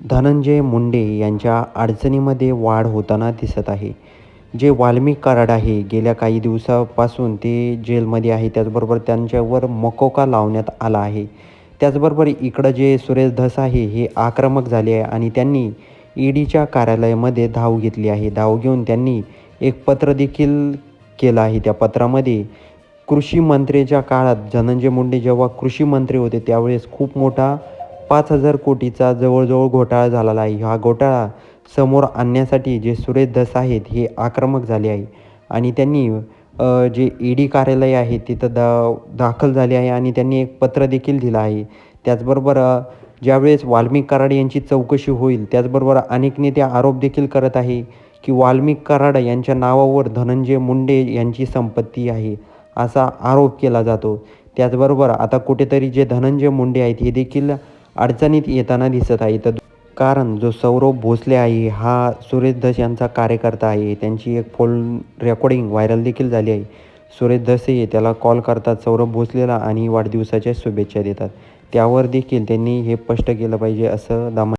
धनंजय मुंडे यांच्या अडचणीमध्ये वाढ होताना दिसत आहे. जे वाल्मिक कराड आहे गेल्या काही दिवसापासून ते जेलमध्ये आहे त्याचबरोबर त्यांच्यावर मकोका लावण्यात आला आहे. त्याचबरोबर इकडं जे सुरेश धस आहे हे आक्रमक झाले आहे आणि त्यांनी ईडीच्या कार्यालयामध्ये धाव घेतली आहे. धाव घेऊन त्यांनी एक पत्र देखील केलं आहे. त्या पत्रामध्ये कृषी मंत्रीच्या काळात धनंजय मुंडे जेव्हा कृषी मंत्री होते त्यावेळेस खूप मोठा पाच हजार कोटीचा जवळजवळ घोटाळा झालेला आहे. हा घोटाळा समोर आणण्यासाठी जे सुरेश दस आहेत हे आक्रमक झाले आहे आणि त्यांनी जे ई डी कार्यालय आहे तिथं दा दाखल झाले आहे आणि त्यांनी एक पत्र देखील दिलं आहे. त्याचबरोबर ज्यावेळेस वाल्मिक कराड यांची चौकशी होईल त्याचबरोबर अनेक नेते आरोप देखील करत आहे की वाल्मिक कराड यांच्या नावावर धनंजय मुंडे यांची संपत्ती आहे असा आरोप केला जातो. त्याचबरोबर आता कुठेतरी जे धनंजय मुंडे आहेत हे देखील अडचणीत येताना दिसत आहे. तर कारण जो सौरभ भोसले आहे हा सुरेश धस यांचा कार्यकर्ता आहे. त्यांची एक फोन रेकॉर्डिंग व्हायरल देखील झाली आहे. सुरेश धसे त्याला कॉल करतात सौरभ भोसलेला आणि वाढदिवसाच्या शुभेच्छा देतात. त्यावर देखील त्यांनी हे स्पष्ट केलं पाहिजे असं दामा